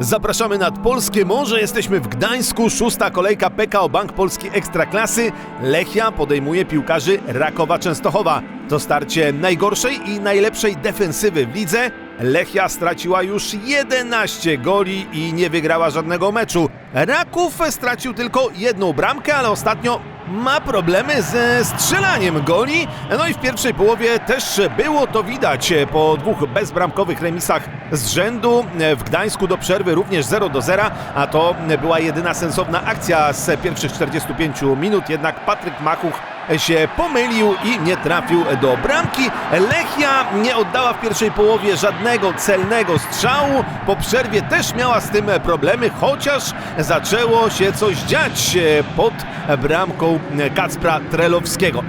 Zapraszamy nad Polskie Morze, jesteśmy w Gdańsku, szósta kolejka PKO Bank Polski Ekstraklasy. Lechia podejmuje piłkarzy Rakowa Częstochowa. To starcie najgorszej i najlepszej defensywy w lidze. Lechia straciła już 11 goli i nie wygrała żadnego meczu. Raków stracił tylko jedną bramkę, ale ostatnio ma problemy ze strzelaniem goli. No i w pierwszej połowie też było to widać po dwóch bezbramkowych remisach z rzędu. W Gdańsku do przerwy również 0 do 0, a to była jedyna sensowna akcja z pierwszych 45 minut. Jednak Patryk Machuch się pomylił i nie trafił do bramki. Lechia nie oddała w pierwszej połowie żadnego celnego strzału. Po przerwie też miała z tym problemy, chociaż zaczęło się coś dziać pod bramką Kacpra Trelowskiego.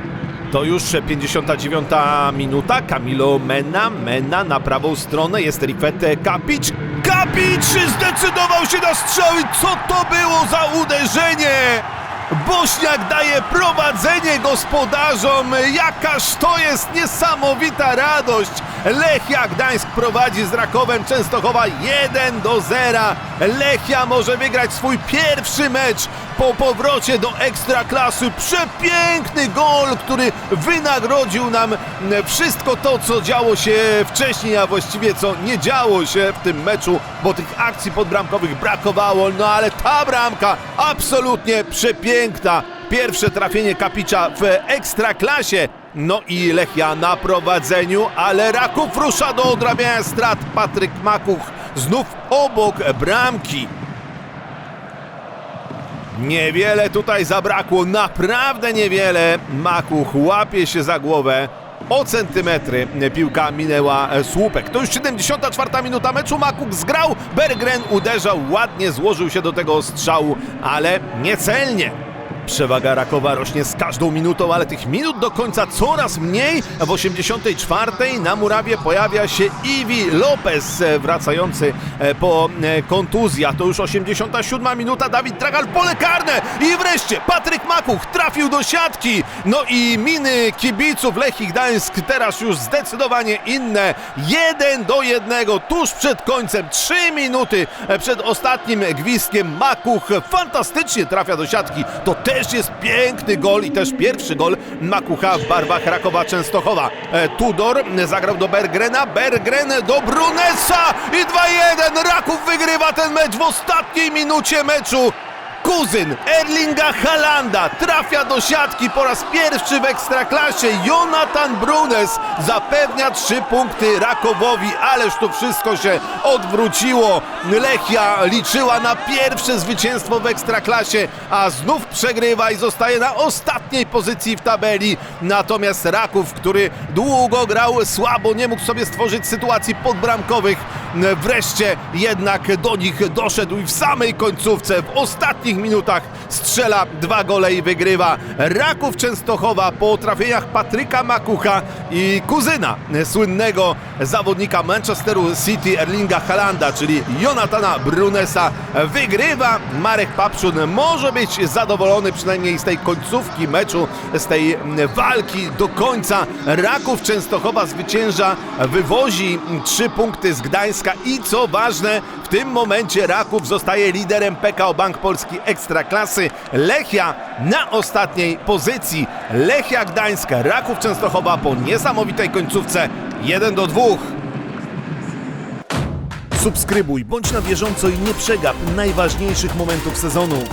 To już 59 minuta. Camilo Mena, Mena na prawą stronę jest Rifete Kapic. Kapic zdecydował się na strzał i co to było za uderzenie! Bośniak daje prowadzenie gospodarzom. Jakaż to jest niesamowita radość. Lechia Gdańsk prowadzi z Rakowem Częstochowa 1 do 0. Lechia może wygrać swój pierwszy mecz po powrocie do Ekstraklasy. Przepiękny gol, który wynagrodził nam wszystko to, co działo się wcześniej, a właściwie co nie działo się w tym meczu, bo tych akcji podbramkowych brakowało. No ale ta bramka absolutnie przepiękna. Pierwsze trafienie Kapicza w Ekstraklasie. No i Lechia na prowadzeniu, ale Raków rusza do odrabiania strat. Patryk Makuch znów obok bramki. Niewiele tutaj zabrakło, naprawdę niewiele. Makuch łapie się za głowę. O centymetry piłka minęła słupek. To już 74 minuta meczu. Makuch zgrał. Bergren uderzał, ładnie złożył się do tego strzału, ale niecelnie. Przewaga Rakowa rośnie z każdą minutą, ale tych minut do końca coraz mniej. W 84 na murawie pojawia się Iwi Lopez, e, wracający e, po e, kontuzji. To już 87 minuta. Dawid Dragal pole karne i wreszcie Patryk Makuch trafił do siatki. No i miny kibiców Lechii Gdańsk teraz już zdecydowanie inne. 1 do 1 tuż przed końcem. 3 minuty przed ostatnim gwizdkiem Makuch fantastycznie trafia do siatki. To też jest piękny gol i też pierwszy gol Makucha w barwach Rakowa Częstochowa. E, Tudor zagrał do Bergrena, Bergren do Brunesa i 2-1. Raków wygrywa ten mecz w ostatniej minucie meczu. Kuzyn Erlinga Halanda trafia do siatki po raz pierwszy w Ekstraklasie. Jonathan Brunes zapewnia trzy punkty Rakowowi, ależ to wszystko się odwróciło. Lechia liczyła na pierwsze zwycięstwo w Ekstraklasie, a znów przegrywa i zostaje na ostatniej pozycji w tabeli. Natomiast Raków, który długo grał słabo, nie mógł sobie stworzyć sytuacji podbramkowych, wreszcie jednak do nich doszedł i w samej końcówce, w последних минутах strzela dwa gole i wygrywa. Raków Częstochowa po trafieniach Patryka Makucha i kuzyna słynnego zawodnika Manchesteru City Erlinga Halanda, czyli Jonathana Brunesa wygrywa. Marek Papszun może być zadowolony przynajmniej z tej końcówki meczu, z tej walki do końca. Raków Częstochowa zwycięża, wywozi trzy punkty z Gdańska i co ważne, w tym momencie Raków zostaje liderem PKO Bank Polski Ekstraklasy. Lechia na ostatniej pozycji. Lechia Gdańska, Raków Częstochowa po niesamowitej końcówce 1 do 2. Subskrybuj, bądź na bieżąco i nie przegap najważniejszych momentów sezonu.